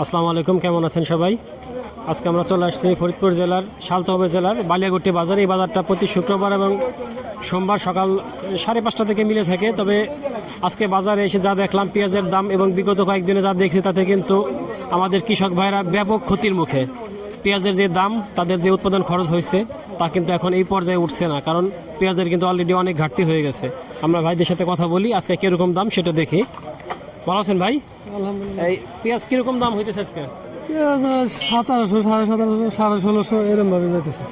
আসসালামু আলাইকুম, কেমন আছেন সবাই? আজকে আমরা চলে আসছি ফরিদপুর জেলার সালতহবে জেলার বালিয়াগুট্টি বাজার। এই বাজারটা প্রতি শুক্রবার এবং সোমবার সকাল সাড়ে পাঁচটা থেকে মিলে থাকে। তবে আজকে বাজারে এসে যা দেখলাম, পেঁয়াজের দাম এবং বিগত কয়েকদিনে যা দেখছি, তাতে কিন্তু আমাদের কৃষক ভাইরা ব্যাপক ক্ষতির মুখে। পেঁয়াজের যে দাম, তাদের যে উৎপাদন খরচ হয়েছে, তা কিন্তু এখন এই পর্যায়ে উঠছে না, কারণ পেঁয়াজের কিন্তু অলরেডি অনেক ঘাটতি হয়ে গেছে। আমরা ভাইদের সাথে কথা বলি, আজকে কীরকম দাম সেটা দেখি। ভালো আছেন ভাই? এই পেঁয়াজ কীরকম দাম হইতেছে আজকে? সাতারোশো সাড়ে সতেরোশো সাড়ে ষোলোশো এরকম ভাবে যাইতেছে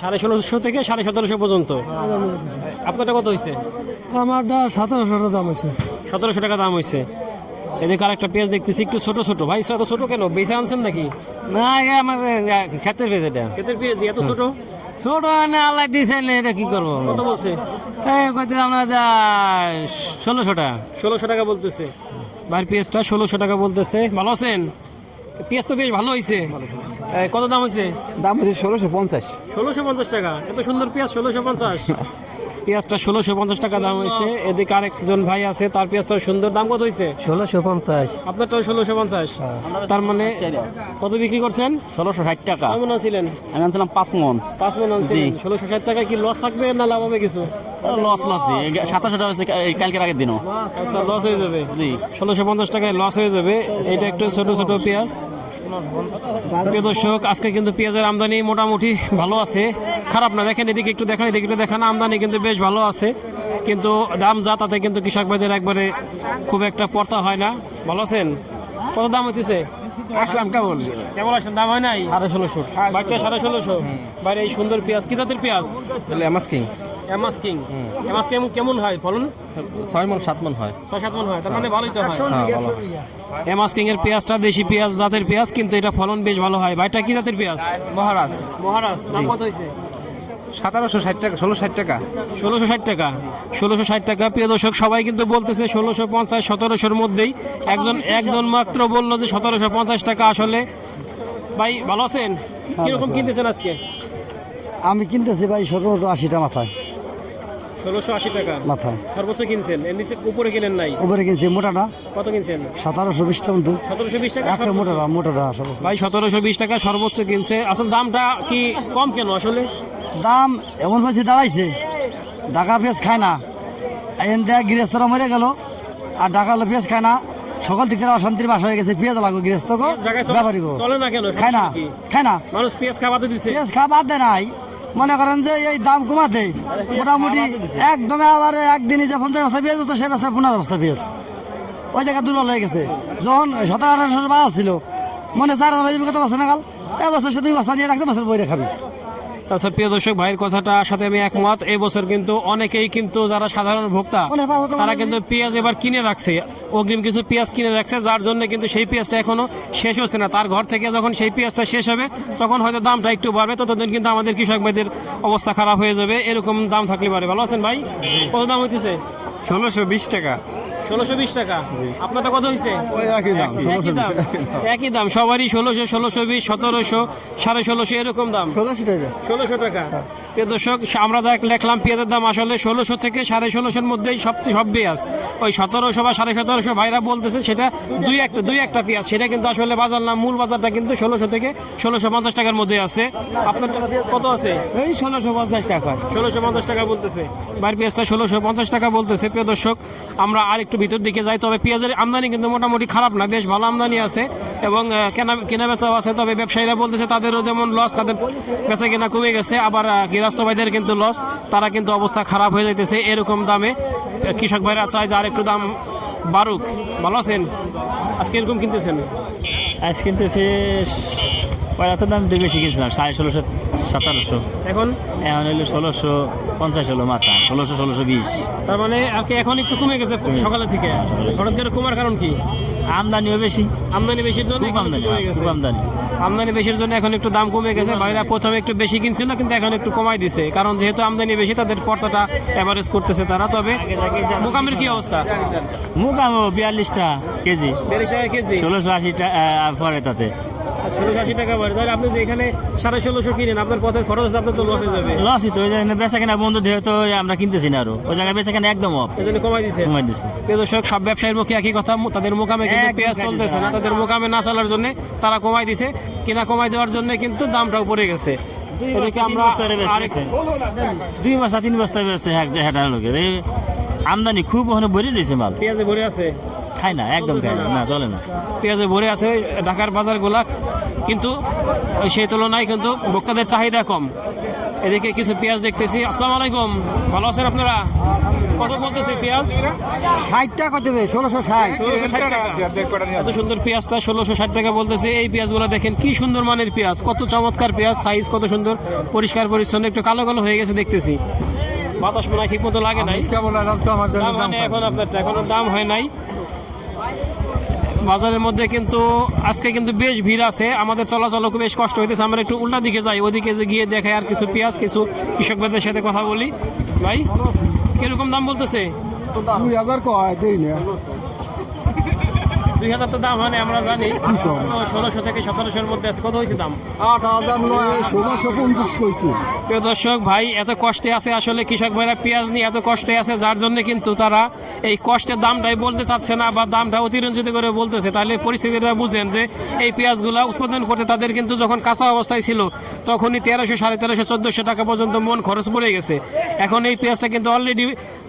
সাড়ে ষোলোশো থেকে সাড়ে সতেরোশো পর্যন্ত? আপনারটা কত হয়েছে আমারটা সতেরোশোটা দাম আছে সতেরোশো টাকা দাম হয়েছে এদিকে আর একটা পেঁয়াজ দেখতেছি একটু ছোট ছোট। ভাই এত ছোট কেন? বেঁচে আনছেন নাকি? না আমার খেতের পেয়েছে এটা। ক্ষেতের পেঁয়াজ এত ছোট? ছোট এনে আল্লাহ দিয়েছেন এটা কি করব? কত বলছে? এই কইতে আমরা যা ষোলোশো টাকা। ষোলোশো টাকা বলতেছে। ভাইয়ের পেঁয়াজটা ষোলোশো টাকা বলতেছে। ভালো আছেন? পেঁয়াজ তো বেশ ভালো হয়েছে কত দাম হয়েছে দাম হয়েছে ষোলোশো পঞ্চাশ। ষোলোশো পঞ্চাশ টাকা। এত সুন্দর পেঁয়াজ ষোলোশো পঞ্চাশ। পেঁয়াজটা ষোলোশো পঞ্চাশ টাকা দাম হয়েছে। এদিকে আরেকজন ভাই আছে তার পেঁয়াজটা সুন্দর দাম কত হয়েছে? ষোলোশো পঞ্চাশ। আপনারটাও ষোলোশো পঞ্চাশ। তার মানে কত বিক্রি করছেন? ষোলোশো ষাট টাকা। কেমন আনছিলেন? আমি আনছিলাম পাঁচ মন। পাঁচ মন আনছিলেন। ষোলোশো ষাট টাকায় কি লস থাকবে না লাভ হবে কিছু? লস লস সাতাশো টাকা কালকের আগের দিনও। আচ্ছা লস হয়ে যাবে। জি। ষোলোশো পঞ্চাশ টাকায় লস হয়ে যাবে। এটা একটু ছোট ছোট পেঁয়াজ। প্রিয় দর্শক আজকে কিন্তু পেঁয়াজের আমদানি মোটামুটি ভালো আছে। খারাপ না দেখেন এদিকে একটু দেখেন এদিকে একটু দেখেন আমদানি কিন্তু বেশ ভালো আছে। কিন্তু দাম যা তাতে কিন্তু কৃষক ভাইদের একবারে খুব একটা পড়তা হয় না। ভালো আছেন? কত দাম হইতেছে? আসলাম কেমন? কেমন আছেন? দাম হয় নাই? সাড়ে ষোলোশো। বাইকটা সাড়ে ষোলোশো। বাইরে এই সুন্দর পেঁয়াজ কি জাতের পেঁয়াজ? এমাস কিং। এমাস কিং কেমন কেমন হয় ফলন ছয় মন সাত মন হয়। ছয় সাত মন হয় তার মানে ভালোই তো হয়। হ্যাঁ কিং এর পেঁয়াজটা দেশি পেঁয়াজ জাতের পেঁয়াজ কিন্তু এটা ফলন বেশ ভালো হয়। ভাইটা কি জাতের পেঁয়াজ? মহারাজ। মহারাজ দাম কত হয়েছে? সতেরোশো ষাট টাকা ষোলো ষাট টাকা। ষোলোশো ষাট টাকা ষোলোশো ষাট টাকা। প্রিয় দর্শক সবাই কিন্তু বলতেছে ষোলোশো পঞ্চাশ সতেরোশোর মধ্যেই। একজন একজন মাত্র বলল যে সতেরোশো পঞ্চাশ টাকা আসলে। ভাই ভালো আছেন? কীরকম কিনতেছেন আজকে? আমি কিনতেছি ভাই সতেরোশো আশিটা মাথায়। ষোলোশো আশি টাকা। সর্বোচ্চ কিনছেন। এর নিচে উপরে কিনেন নাই। উপরে কিনছি মোটাটা। কত কিনছেন? সতেরোশো মতো। সতেরোশো বিশ টাকা একটা। মোটাটা মোটাটা ভাই সতেরোশো বিশ টাকা সর্বোচ্চ কিনছে। আসলে দামটা কি কম কেন আসলে? দাম এমন হয়েছে দাঁড়াইছে। ঢাকা পেঁয়াজ খায় না। এন দেখ গৃহস্থরা মরে গেল। আর ঢাকা পেঁয়াজ খায় না। সকল দিক থেকে অশান্তির বাসা হয়ে গেছে। পেঁয়াজ লাগো গৃহস্থ ব্যাপারী খায় না। খায় না। মানুষ পেঁয়াজ দিছে। পেঁয়াজ খাওয়া বাদ দেয় নাই। মনে করেন যে এই দাম কমাতে মোটামুটি একদমে আবার একদিনই যে পঞ্চাশ বস্তা পেয়েছে তো সে বস্তা পনেরো বস্তা পেয়েছে ওই জায়গা দুর্বল হয়ে গেছে। যখন সতেরো আঠারোশো বাস ছিল মনে চার হাজার কত বছর নাগাল? এক বছর সে দুই বস্তা নিয়ে রাখছে, বছর বই খাবি। আচ্ছা প্রিয় দর্শক ভাইয়ের কথাটার সাথে আমি একমত। এই বছর কিন্তু অনেকেই কিন্তু যারা সাধারণ ভোক্তা তারা কিন্তু পেঁয়াজ এবার কিনে রাখছে। অগ্রিম কিছু পেঁয়াজ কিনে রাখছে যার জন্য কিন্তু সেই পেঁয়াজটা এখনও শেষ হচ্ছে না। তার ঘর থেকে যখন সেই পেঁয়াজটা শেষ হবে তখন হয়তো দামটা একটু বাড়বে। ততদিন কিন্তু আমাদের কৃষক ভাইদের অবস্থা খারাপ হয়ে যাবে। এরকম দাম থাকলে পারে। ভালো আছেন ভাই? কত দাম হইতেছে? ষোলোশো বিশ টাকা। ষোলোশো বিশ টাকা। আপনারটা কত হয়েছে একই দাম একই দাম। একই দাম। সবারই ষোলোশো ষোলোশো বিশ সতেরোশো সাড়ে ষোলোশো এরকম দাম। ষোলোশো টাকা। ষোলোশো টাকা। প্রিয় দর্শক আমরা দেখ লেখলাম পেঁয়াজের দাম আসলে ষোলোশো থেকে সাড়ে ষোলোশোর মধ্যেই সবচেয়ে সব পেঁয়াজ। ওই সতেরোশো বা সাড়ে সতেরোশো ভাইরা বলতেছে সেটা দুই একটা দুই একটা পেঁয়াজ। সেটা কিন্তু আসলে বাজার না মূল বাজারটা কিন্তু ষোলোশো থেকে ষোলোশো পঞ্চাশ টাকার মধ্যে আছে। আপনার কত আছে? এই ষোলোশো পঞ্চাশ টাকা। ষোলোশো পঞ্চাশ টাকা বলতেছে। বাইরের পেঁয়াজটা ষোলোশো পঞ্চাশ টাকা বলতেছে। প্রিয় দর্শক আমরা আর একটু ভিতর দিকে যাই তবে পেঁয়াজের আমদানি কিন্তু মোটামুটি খারাপ না বেশ ভালো আমদানি আছে এবং কেনা কেনা বেচাও আছে। তবে ব্যবসায়ীরা বলতেছে তাদেরও যেমন লস তাদের বেচা কেনা কমে গেছে আবার ভাইদের কিন্তু লস তারা কিন্তু অবস্থা খারাপ হয়ে যাইতেছে এরকম দামে। কৃষক ভাইরা চায় যে আর একটু দাম বাড়ুক। ভালো আছেন? আজকে এরকম কিনতেছেন? আজ কিনতেছি পয়লা তো দাম একটু বেশি কিনছিলাম সাড়ে ষোলোশো সতেরোশো। এখন? এখন হইল ষোলোশো পঞ্চাশ হলো মাথা ষোলোশো ষোলোশো বিশ। তার মানে আর কি এখন একটু কমে গেছে সকালে থেকে? হঠাৎ করে কমার কারণ কি? আমদানিও বেশি। আমদানি বেশির জন্য আমদানি আমদানি। আমদানি বেশির জন্য এখন একটু দাম কমে গেছে। ভাইরা প্রথমে একটু বেশি কিনছিল কিন্তু এখন একটু কমাই দিছে। কারণ যেহেতু আমদানি বেশি তাদের পর্দাটা এভারেজ করতেছে তারা। তবে মোকামের কি অবস্থা? মুখ আমো বিয়াল্লিশটা কেজি। বিয়াল্লিশ টাকা কেজি। ষোলোশো আশি টাকা পরে তাতে। ষোলোশো আশি টাকা বাড়ে। তাহলে আপনি যে এখানে সাড়ে ষোলোশো কিনেন আপনার পথের খরচ আপনার তো লস হয়ে যাবে। লসই তো ওই জায়গায় বেচা কেনা বন্ধ দিয়ে তো আমরা কিনতেছি না আরও। ওই জায়গায় বেচা কেনা একদম অফ এই জন্য কমাই দিছে। কমাই দিছে। প্রিয় দর্শক সব ব্যবসায়ীর মুখে একই কথা তাদের মোকামে কিন্তু পেঁয়াজ চলতেছে না। তাদের মোকামে না চলার জন্য তারা কমাই দিছে। কিনা কমাই দেওয়ার জন্য কিন্তু দামটাও পড়ে গেছে। দুই এদিকে বস্তা, তিন আমরা বস্তা করে আরেক বেচতেছে। দুই বস্তা তিন বস্তা বেচছে হেটার লোকের। আমদানি খুব ওখানে ভরে রয়েছে মাল। পেঁয়াজে ভরে আছে। খাই না একদম খাই না। না। চলে না। পেঁয়াজে ভরে আছে ঢাকার বাজারগুলা। কিন্তু সেই তুলনায় কিন্তু ভোক্তাদের চাহিদা কম। এদিকে কিছু পেঁয়াজ দেখতেছি। আসসালামু আলাইকুম। ভালো আছেন আপনারা? কত বলতেছে পেঁয়াজ? ষাট টাকা কত দেবে ষোলোশো ষাট এত সুন্দর পেঁয়াজটা ষোলোশো ষাট টাকা বলতেছে। এই পেঁয়াজগুলো দেখেন কি সুন্দর মানের পেঁয়াজ। কত চমৎকার পেঁয়াজ সাইজ কত সুন্দর পরিষ্কার পরিচ্ছন্ন একটু কালো কালো হয়ে গেছে দেখতেছি। বাতাস মনে হয় ঠিক মতো লাগে নাই। হয়নি এখন আপনার এখনও দাম হয় নাই। বাজারের মধ্যে কিন্তু আজকে কিন্তু বেশ ভিড় আছে। আমাদের চলাচলও খুব বেশ কষ্ট হইতেছে। আমরা একটু উল্টা দিকে যাই। ওদিকে যে গিয়ে দেখাই আর কিছু পেঁয়াজ, কিছু কৃষক ভাইদের সাথে কথা বলি। ভাই, কীরকম দাম বলতেছে? দুই হাজার কয়, দেই না। দুই হাজার তো দাম হয় আমরা জানি। ষোলোশো থেকে সতেরোশোর মধ্যে আছে কত হয়েছে দাম? আট হাজার নয়। ষোলোশো পঞ্চাশ কইছি। প্রিয় দর্শক ভাই এত কষ্টে আছে আসলে কৃষক ভাইরা পেঁয়াজ নিয়ে এত কষ্টে আছে যার জন্য কিন্তু তারা এই কষ্টের দামটাই বলতে চাচ্ছে না বা দামটা অতিরঞ্জিত করে বলতেছে। তাহলে পরিস্থিতিটা বুঝেন যে এই পেঁয়াজগুলো উৎপাদন করতে তাদের কিন্তু যখন কাঁচা অবস্থায় ছিল তখনই তেরোশো সাড়ে তেরোশো চোদ্দোশো টাকা পর্যন্ত মন খরচ পড়ে গেছে। এখন এই পেঁয়াজটা কিন্তু অলরেডি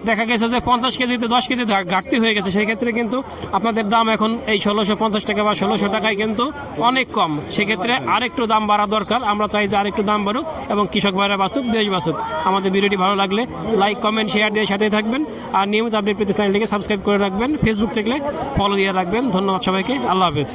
দেখা গেছে যে পঞ্চাশ কেজিতে দশ কেজি ঘাটতি হয়ে গেছে। সেই ক্ষেত্রে কিন্তু আপনাদের দাম এখন এই ষোলোশো পঞ্চাশ টাকা বা ষোলোশো টাকায় কিন্তু অনেক কম। সেক্ষেত্রে আরেকটু দাম বাড়া দরকার। আমরা চাই যে আরেকটু দাম বাড়ুক এবং কৃষক ভাইরা বাঁচুক, দেশ বাঁচুক। আমাদের ভিডিওটি ভালো লাগলে লাইক কমেন্ট শেয়ার দিয়ে সাথে থাকবেন। আর নিয়মিত আপডেট পেতে চ্যানেলটিকে সাবস্ক্রাইব করে রাখবেন। ফেসবুক থেকে ফলো দিয়ে রাখবেন। ধন্যবাদ সবাইকে। আল্লাহ হাফেজ।